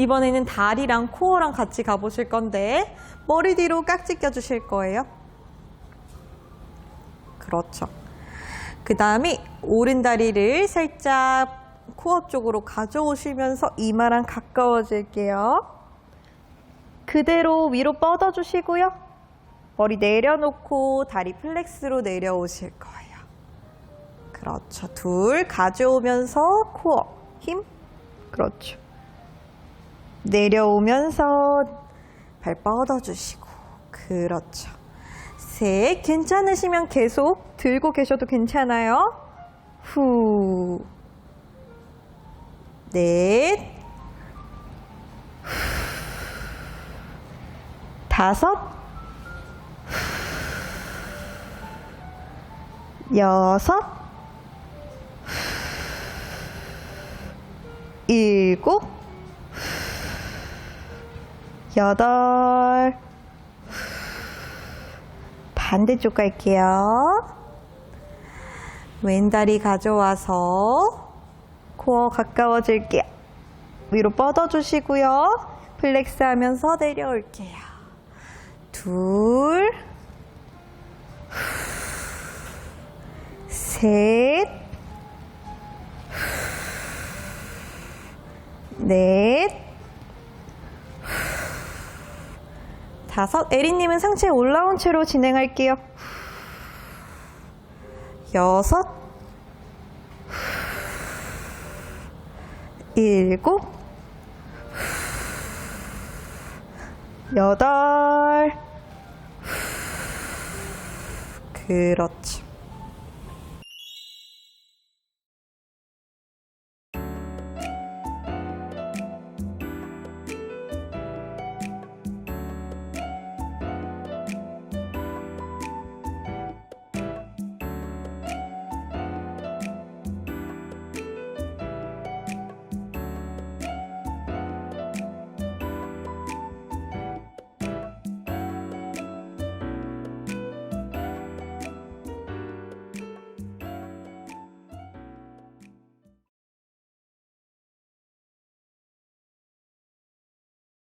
이번에는 다리랑 코어랑 같이 가보실 건데 머리 뒤로 깍지 껴주실 거예요. 그렇죠. 그 다음에 오른 다리를 살짝 코어 쪽으로 가져오시면서 이마랑 가까워질게요. 그대로 위로 뻗어주시고요. 머리 내려놓고 다리 플렉스로 내려오실 거예요. 그렇죠. 둘 가져오면서 코어 힘. 그렇죠. 내려오면서 발 뻗어주시고 그렇죠. 셋 괜찮으시면 계속 들고 계셔도 괜찮아요. 후. 넷. 다섯. 여섯. 일곱. 여덟. 반대쪽 갈게요. 왼다리 가져와서 코어 가까워질게요. 위로 뻗어주시고요. 플렉스 하면서 내려올게요. 둘, 셋, 넷, 다섯. 에리님은 상체 올라온 채로 진행할게요. 여섯, 일곱, 여덟, 그렇죠.